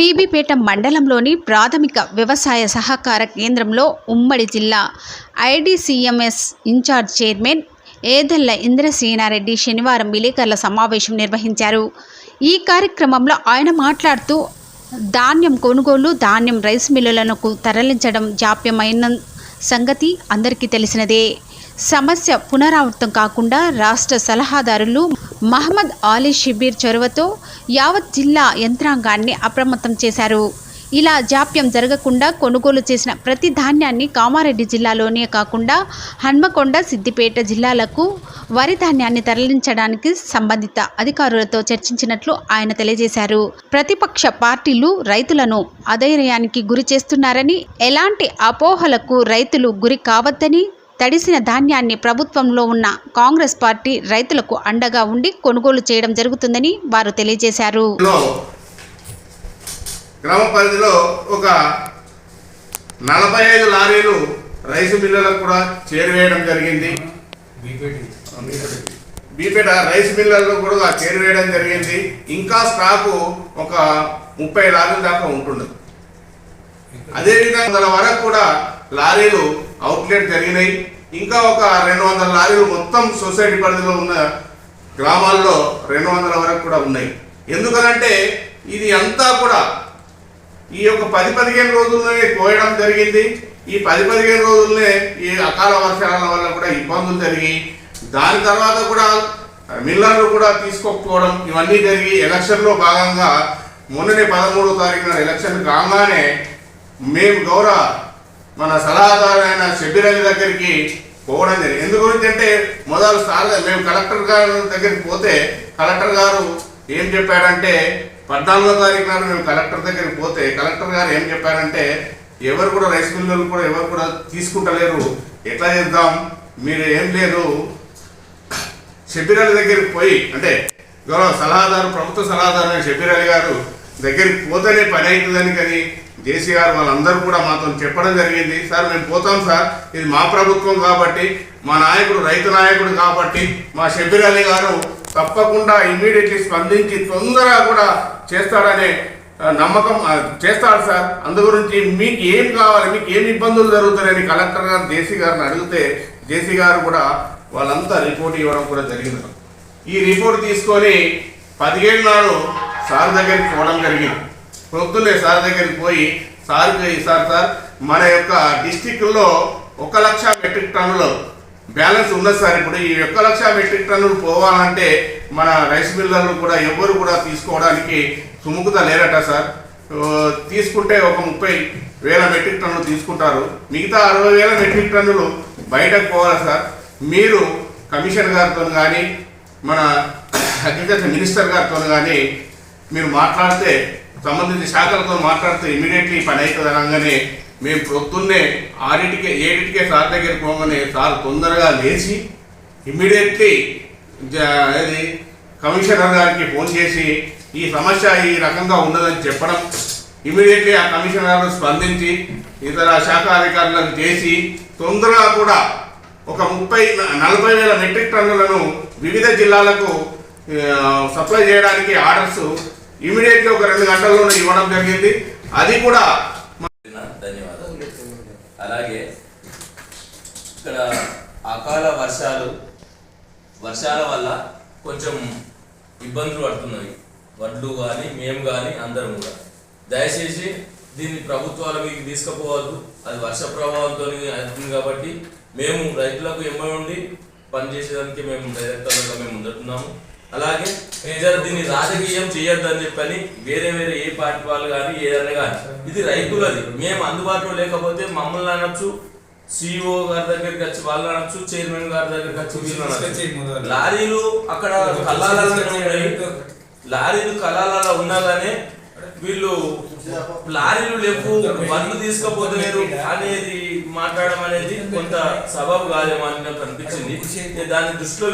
బీబీపేట మండలంలోని ప్రాథమిక వ్యవసాయ సహకార కేంద్రంలో ఉమ్మడి జిల్లా IDCMS in-charge chairman Edella Indrasenareddy శనివారం విలేకరుల సమావేశం నిర్వహించారు. ఈ కార్యక్రమంలో ఆయన మాట్లాడుతూ ధాన్యం కొనుగోలు ధాన్యం రైస్ మిల్లులకు తరలించడం జాప్యమైన సంగతి అందరికీ తెలిసినదే. సమస్య పునరావృతం కాకుండా రాష్ట్ర సలహాదారులు మహమ్మద్ ఆలీ షిబీర్ చొరవతో యావత్ జిల్లా యంత్రాంగాన్ని అప్రమత్తం చేశారు. ఇలా జాప్యం జరగకుండా కొనుగోలు చేసిన ప్రతి ధాన్యాన్ని కామారెడ్డి జిల్లాలోనే కాకుండా హన్మకొండ సిద్దిపేట జిల్లాలకు వరి ధాన్యాన్ని తరలించడానికి సంబంధిత అధికారులతో చర్చించినట్లు ఆయన తెలియజేశారు. ప్రతిపక్ష పార్టీలు రైతులను అధైర్యానికి గురి చేస్తున్నారని ఎలాంటి అపోహలకు రైతులు గురి కావద్దని తడిసిన ధాన్యాన్ని ప్రభుత్వంలో ఉన్న కాంగ్రెస్ పార్టీ రైతులకు అండగా ఉండి కొనుగోలు చేయడం జరుగుతుందని వారు తెలియజేశారు. గ్రామ పరిధిలో ఒక నలభై ఐదు లారీలు రైసు మిల్లులకు కూడా చేరివేయడం జరిగింది. బీపేట రైస్ మిల్లర్లు కూడా చేరువేయడం జరిగింది. ఇంకా స్టాకు ఒక ముప్పై లారీల దాకా ఉంటుండదు. అదేవిధంగా వరకు కూడా లారీలు అవుట్లెట్ జరిగినాయి. ఇంకా ఒక రెండు వందల లారీలు మొత్తం సొసైటీ పరిధిలో ఉన్న గ్రామాల్లో రెండు వందల వరకు కూడా ఉన్నాయి. ఎందుకనంటే ఇది అంతా కూడా ఈ యొక్క పది పదిహేను రోజుల్లోనే కోయడం జరిగింది. ఈ పది పదిహేను రోజుల్లోనే ఈ అకాల వర్షాల వల్ల కూడా ఇబ్బందులు జరిగి దాని తర్వాత కూడా మిల్లర్లు కూడా తీసుకోకపోవడం ఇవన్నీ జరిగి ఎలక్షన్లో భాగంగా మొన్ననే పదమూడో తారీఖున ఎలక్షన్ కాగానే మేము గౌరవ మన సలహాదారు అయిన దగ్గరికి పోవడం జరిగింది. ఎందు గురించి అంటే మొదలు సార్ మేము కలెక్టర్ గారి దగ్గరికి పోతే కలెక్టర్ గారు ఏం చెప్పాడంటే పద్నాలుగో తారీఖు నాడు మేము కలెక్టర్ దగ్గరికి పోతే కలెక్టర్ గారు ఏం చెప్పారంటే ఎవరు కూడా రైస్ మిల్లులు కూడా ఎవరు కూడా తీసుకుంటలేరు. ఎట్లా చేద్దాం? మీరు ఏం లేదు. షబీర్ దగ్గరికి పోయి అంటే గౌరవ సలహాదారు ప్రభుత్వ సలహాదారు అయిన గారు దగ్గరికి పోతేనే పని అవుతుందని కానీ జేసీ గారు వాళ్ళందరూ కూడా మాతో చెప్పడం జరిగింది. సార్ మేము పోతాం సార్. ఇది మా ప్రభుత్వం కాబట్టి మా నాయకుడు రైతు నాయకుడు కాబట్టి మా షబీర్ అలీ గారు తప్పకుండా ఇమ్మీడియట్లీ స్పందించి తొందరగా కూడా చేస్తాడనే నమ్మకం చేస్తాడు సార్. అందు గురించి మీకు ఏం కావాలి మీకు ఏం ఇబ్బందులు జరుగుతాయని కలెక్టర్ గారు జేసీ గారిని అడిగితే జేసీ గారు కూడా వాళ్ళంతా రిపోర్ట్ ఇవ్వడం కూడా జరిగింది. ఈ రిపోర్ట్ తీసుకొని పదిహేడు నాడు సార్ దగ్గరికి పోవడం జరిగింది. పొద్దున్నే సార్ దగ్గరికి పోయి సార్కి సార్ సార్ మన యొక్క డిస్టిక్లో ఒక లక్ష మెట్రిక్ టన్నులు బ్యాలెన్స్ ఉన్నది సార్ ఇప్పుడు. ఈ ఒక్క లక్ష మెట్రిక్ టన్నులు పోవాలంటే మన రైస్ మిల్లర్లు కూడా ఎవరు కూడా తీసుకోవడానికి సుముఖత లేరట సార్. తీసుకుంటే ఒక ముప్పై వేల మెట్రిక్ టన్నులు తీసుకుంటారు. మిగతా అరవై వేల మెట్రిక్ టన్నులు బయటకు పోవాలి సార్? మీరు కమిషన్ గారితో కానీ మన అగ్రికల్చర్ మినిస్టర్ గారితో కానీ మీరు మాట్లాడితే సంబంధిత శాఖలతో మాట్లాడితే ఇమీడియట్లీ పని అవుతుంది అనగానే మేము పొద్దున్నే ఆరింటికే ఏడింటికే సార్ దగ్గరికి పోగానే సార్ తొందరగా లేచి ఇమ్మీడియట్లీ అది కమిషనర్ గారికి ఫోన్ చేసి ఈ సమస్య ఈ రకంగా ఉన్నదని చెప్పడం ఇమీడియట్లీ ఆ కమిషనర్ స్పందించి ఇతర శాఖ అధికారులను చేసి తొందరగా కూడా ఒక ముప్పై నలభై వేల మెట్రిక్ టన్నులను వివిధ జిల్లాలకు సప్లై చేయడానికి ఆర్డర్స్ ఇమీడియట్లీ ఒక రెండు గంటల్లోనే ఇవ్వడం జరిగింది. అది కూడా ధన్యవాదాలు. అలాగే ఇక్కడ అకాల వర్షాలు వర్షాల వల్ల కొంచెం ఇబ్బందులు పడుతున్నాయి. వడ్లు కానీ మేము కానీ అందరం కూడా. దయచేసి దీన్ని ప్రభుత్వాల మీకు తీసుకుపోవద్దు. అది వర్ష ప్రభావంతో అవుతుంది కాబట్టి మేము రైతులకు ఎమ్మ ఉండి పనిచేసేదానికి మేము డైరెక్టర్లుగా మేము ముందుతున్నాము అలాగే జర దీన్ని రాజకీయం చేయొద్దని చెప్పని వేరే వేరే ఏ పార్టీ వాళ్ళు కానీ ఏదైనా కానీ. ఇది రైతులది. మేము అందుబాటులో లేకపోతే మమ్మల్ని అనొచ్చు సిఇఓ గారి దగ్గరికి వచ్చి వాళ్ళు అనొచ్చు చైర్మన్ గారి దగ్గరికి వచ్చి వీళ్ళు అనొచ్చు. లారీలు అక్కడ కల్లాలలో ఉన్నాయి. లారీలు కళాలలో ఉన్నగానే వీళ్ళు లారీలు లేవు బండ్లు తీసుకపోతలేరు అనేది మాట్లాడడం అనేది కొంత సబబు కాదేమో అని అనిపించింది. దాన్ని దృష్టిలో